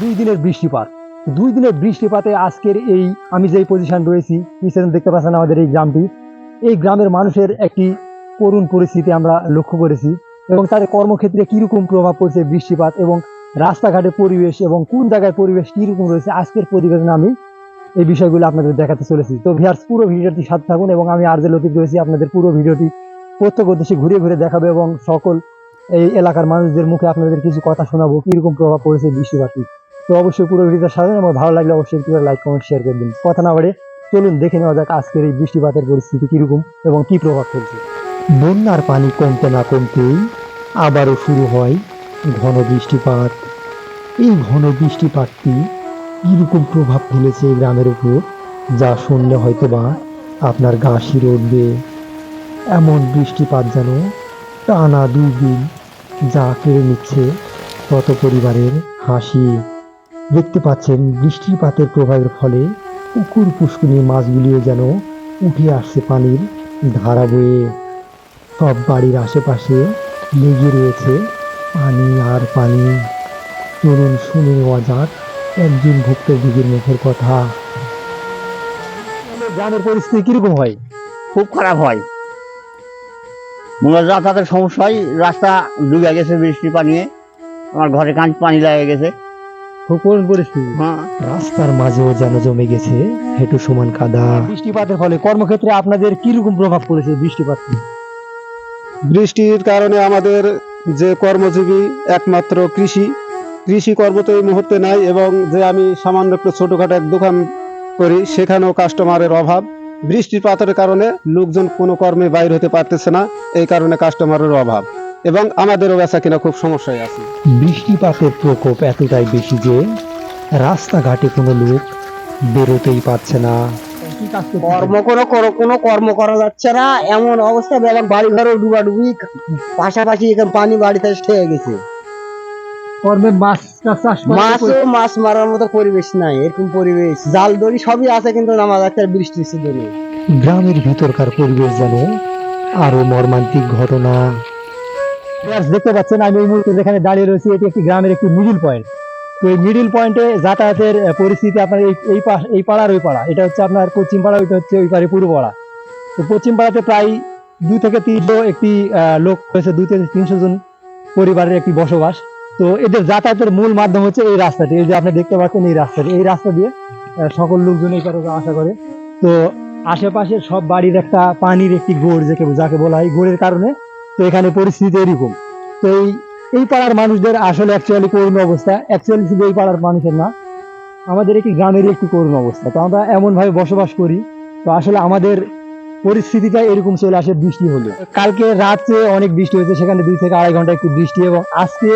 দুই দিনের বৃষ্টিপাত। দুই দিনের বৃষ্টিপাতে আজকের এই আমি যেই পজিশন রয়েছি পিছনে দেখতে পাচ্ছেন আমাদের এই গ্রামটি। এই গ্রামের মানুষের একটি করুণ পরিস্থিতি আমরা লক্ষ্য করেছি এবং তাদের কর্মক্ষেত্রে কীরকম প্রভাব পড়ছে বৃষ্টিপাত এবং রাস্তাঘাটের পরিবেশ এবং কোন জায়গায় পরিবেশ কীরকম রয়েছে, আজকের প্রতিবেদনে আমি এই বিষয়গুলো আপনাদের দেখাতে চলেছি। তো ভিয়ার্স, পুরো ভিডিওটি সাথে থাকুন এবং আমি আরজে লতিফ রয়েছি, আপনাদের পুরো ভিডিওটি প্রত্যক্ষদর্শী ঘুরে ঘুরে দেখাবে এবং সকল এই এলাকার মানুষদের মুখে আপনাদের কিছু কথা শোনাবো, কীরকম প্রভাব পড়েছে বৃষ্টিপাতি তো অবশ্যই পুরো ভিডিওটা সাজান এবং ভালো লাগলে অবশ্যই একটু লাইক কমেন্ট শেয়ার করে দিন। কথা না বাড়ে, চলুন দেখে নেওয়া যাক আজকের এই বৃষ্টিপাতের পরিস্থিতি কীরকম এবং কী প্রভাব ফেলছে। বন্যার পানি কমতে না কমতেই আবারও শুরু হয় ঘন বৃষ্টিপাত। এই ঘন বৃষ্টিপাতটি কীরকম প্রভাব ফেলেছে এই গ্রামের উপর, যা শুনলে হয়তো বা আপনার গা শিরে উঠবে এমন বৃষ্টিপাত যেন টানা দুই দিন যা কেড়ে নিচ্ছে তত পরিবারের হাসি। দেখতে পাচ্ছেন বৃষ্টিপাতের প্রভাবের ফলে পুকুর পুষ্কুনির মাছগুলিও যেন উঠে আসছে পানির ধারা বয়ে। সব বাড়ির আশেপাশে লেগে রয়েছে পানি আর পানি। চলুন শুনে নেওয়া যাক একজন ভুক্তভোগীর মুখের কথা। গ্রামের পরিস্থিতি কীরকম হয়? খুব খারাপ হয়। মূলত যাতায়াতের সমস্যা হয়। রাস্তা ডুবে গেছে বৃষ্টি পানিয়ে। আমার ঘরে কাঁচ পানি লাগে গেছে। করুণ পরিস্থিতি রাস্তার মাঝেও যেন জমে গেছে হেঁটু সমান কাদা। বৃষ্টিপাতের ফলে কর্মক্ষেত্রে আপনাদের কীরকম প্রভাব পড়েছে বৃষ্টিপাত? বৃষ্টির কারণে আমাদের যে কর্মজীবী একমাত্র কৃষি কৃষি কর্ম তো এই মুহূর্তে নাই এবং যে আমি সামান্য একটু ছোটখাটো এক দোকান করি সেখানেও কাস্টমারের অভাব। বৃষ্টিপাতের কারণে লোকজন কোনো কর্মে বাইর হতে পারতেছে না এই কারণে কাস্টমারের অভাব। এবং আমাদেরও বেচা কিনা খুব সমস্যায় আছে। বৃষ্টিপাতের প্রকোপ এতটাই বেশি যে রাস্তাঘাটে কোনো লোক বেরোতেই পারছে না। কর্ম কোনো কোনো- কোনো কর্ম করা যাচ্ছে না। এমন অবস্থা এবং বাড়ি ঘরও ডুবাডুবি। পাশাপাশি এখানে পানি বাড়িতে ঠেয়ে গেছে। কর্মে মাছ চাষ মাছও মাছ মারার মতো পরিবেশ নাই এরকম পরিবেশ। জাল দড়ি সবই আছে কিন্তু নামা যাচ্ছে বৃষ্টির সিজনে। গ্রামের ভিতরকার পরিবেশ যেন আরও মর্মান্তিক ঘটনা। দেখতে পাচ্ছেন আমি এই মুহূর্তে যেখানে দাঁড়িয়ে রয়েছি, এটি একটি গ্রামের একটি মিডিল পয়েন্ট তো এই মিডিল পয়েন্টে যাতায়াতের পরিস্থিতি আপনার এই এই এই পাড়ার ওই পাড়া। এটা হচ্ছে আপনার পশ্চিম পাড়া, ওইটা হচ্ছে ওই পাড়ে পূর্ব পাড়া। তো পশ্চিম পাড়াতে প্রায় দু থেকে তিনশো একটি লোক রয়েছে দুই থেকে তিনশো জন পরিবারের একটি বসবাস। তো এদের যাতায়াতের মূল মাধ্যম হচ্ছে এই রাস্তাটি। এই যে আপনি দেখতে পাচ্ছেন এই রাস্তাটি। এই রাস্তা দিয়ে সকল লোকজন এই পারে আশা করে। তো আশেপাশের সব বাড়ির একটা পানির একটি গোড়, যাকে যাকে বলা হয়, গোড়ের কারণে তো এখানে পরিস্থিতি এরকম তো এই এই পাড়ার মানুষদের আসলে অ্যাকচুয়ালি করুণ অবস্থা। অ্যাকচুয়ালি শুধু এই পাড়ার মানুষের না, আমাদের একটি গ্রামেরই একটি করুণ অবস্থা। তো আমরা এমন ভাবে বসবাস করি, তো আসলে আমাদের পরিস্থিতিটা এরকম চলে আসে বৃষ্টি হলে। কালকে রাতে অনেক বৃষ্টি হয়েছে, সেখানে দুই থেকে আড়াই ঘণ্টা একটি বৃষ্টি এবং আজকে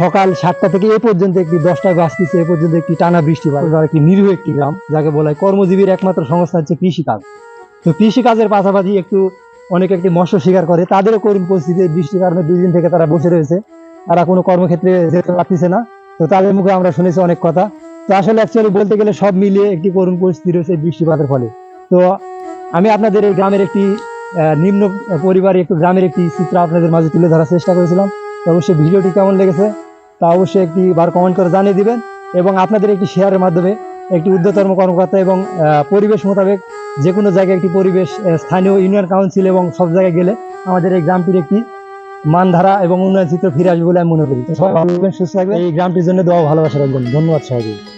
সকাল সাতটা থেকে এ পর্যন্ত একটি দশটা বাজতেছে, এ পর্যন্ত একটি টানা বৃষ্টি হয় একটি নিরীহ একটি গ্রাম, যাকে বলা হয় কর্মজীবীর একমাত্র সংস্থা হচ্ছে কৃষিকাজ। তো কৃষিকাজের পাশাপাশি একটু অনেকে একটি মৎস্য শিকার করে, তাদেরও করুণ পরিস্থিতি, বৃষ্টির কারণে দুই দিন থেকে তারা বসে রয়েছে। তারা কোনো কর্মক্ষেত্রে যেতে পারতেছে না। তো তাদের মুখে আমরা শুনেছি অনেক কথা। তো আসলে অ্যাকচুয়ালি বলতে গেলে সব মিলিয়ে একটি করুণ পরিস্থিতি রয়েছে বৃষ্টিপাতের ফলে। তো আমি আপনাদের এই গ্রামের একটি নিম্ন পরিবারে একটু গ্রামের একটি চিত্র আপনাদের মাঝে তুলে ধরার চেষ্টা করেছিলাম। তো অবশ্যই ভিডিওটি কেমন লেগেছে তা অবশ্যই একটি বার কমেন্ট করে জানিয়ে দিবেন। এবং আপনাদের একটি শেয়ারের মাধ্যমে একটি ঊর্ধ্বতম কর্মকর্তা এবং পরিবেশ মোতাবেক যে কোনো জায়গায় একটি পরিবেশ স্থানীয় ইউনিয়ন কাউন্সিল এবং সব জায়গায় গেলে আমাদের এই গ্রামটির একটি মানধারা এবং উন্নয়ন চিত্র ফিরে আসবে বলে আমি মনে করি। সবাই ভালো থাকবেন সুস্থ থাকবেন। এই গ্রামটির জন্য দেওয়া ভালোবাসা রাখবেন। ধন্যবাদ সবাইকে।